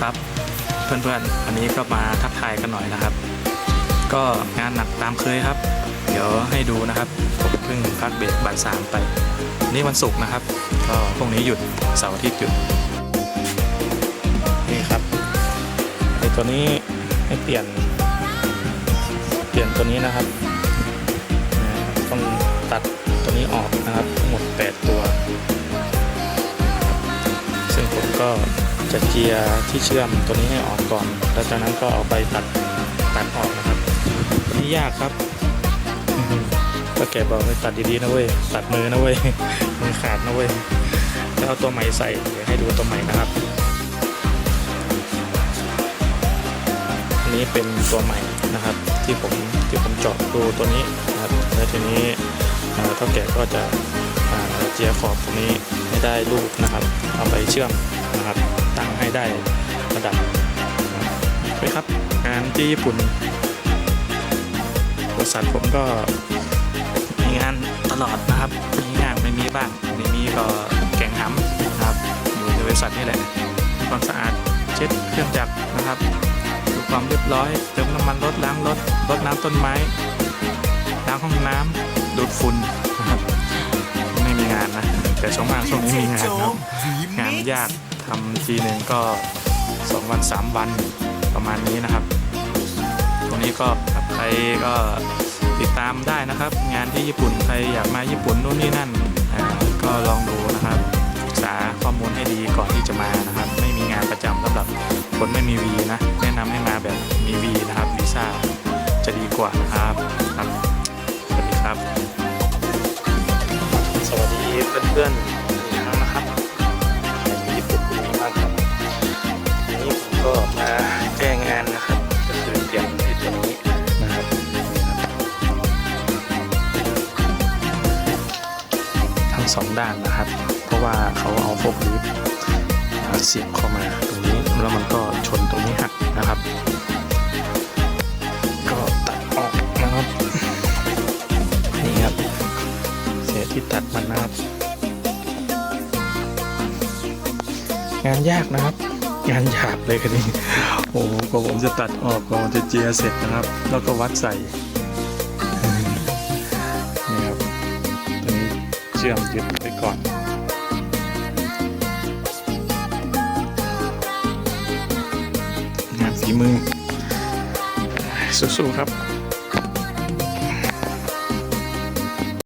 ครับ เพื่อนๆวันนี้ก็มาทักทายกันหน่อยนะครับ ก็งานหนักตามเคยครับ เดี๋ยวให้ดูนะครับผมเพิ่งพักเบรกบ่ายสามไปนี่วันศุกร์นะครับ ก็พรุ่งนี้หยุดเสาร์อาทิตย์หยุดนี่ครับไอตัวนี้ให้เปลี่ยน เปลี่ยนตัวนี้นะครับต้องตัดตัวนี้ออกนะครับทั้งหมด 8 ตัว ซึ่งผมก็ จะเจียที่เชื่อมตัวนี้ให้ออกก่อน แล้วจากนั้นก็เอาไปตัดตัดออกนะครับนี่ยากครับก็แกบอกให้ตัดดีๆนะเว้ย ตัดมือนะเว้ย มือขาดนะเว้ย แล้วเอาตัวใหม่ใส่ เดี๋ยวให้ดูตัวใหม่นะครับ อันนี้เป็นตัวใหม่นะครับ ที่ผมที่ผมเจาะดูตัวนี้นะครับ แล้วทีนี้เท่าแก่ก็จะเจียขอบตรงนี้ให้ได้ลูกนะครับ เอาไปเชื่อมนะครับ ให้ได้ระดับไปครับงานที่ญี่ปุ่นบริษัทผมก็มีงานตลอดนะครับ มีงานไม่มีบ้างไม่มีก็แข่งห้ำนะครับ อยู่ในบริษัทนี่แหละทำความสะอาดเช็ดเครื่องจักรนะครับดูความเรียบร้อยเติมน้ำมันรถล้างรถรดน้ำต้นไม้ล้างห้องน้ำดูดฝุ่น แต่ช่วงมากช่วงนี้มีงานครับงานยากทำทีหนึ่งก็2วัน3วันประมาณนี้นะครับ ตรงนี้ก็ใครก็ติดตามได้นะครับ งานที่ญี่ปุ่นใครอยากมาญี่ปุ่นนู่นนี่นั่นอ่าก็ลองดูนะครับศึกษาข้อมูลให้ดีก่อนที่จะมานะครับ ไม่มีงานประจำสำหรับคนไม่มีวีนะแนะนำให้มาแบบมีวีนะครับวีซ่าจะดีกว่านะครับครับ เพื่อนๆอีกครั้งนะครับญี่ปุ่นเป็นยังไงบ้างครับวันนี้ผมก็มาแก้งานนะครับ ก็คือเปลี่ยนที่ตัวนี้นะครับทั้งสองด้านนะครับ เพราะว่าเขาเอาโฟกลิฟเสียบเข้ามาตรงนี้แล้วมันก็ชน ที่ตัดมันนะครับ งานยากนะครับ งานหยาบเลยคันนี้ โอ้กว่าผมจะตัดออกกว่าจะเจียเสร็จนะครับ แล้วก็วัดใส่นี่ครับตัวนี้เชื่อมยึดไปก่อนงานฝีมือสู้ๆครับ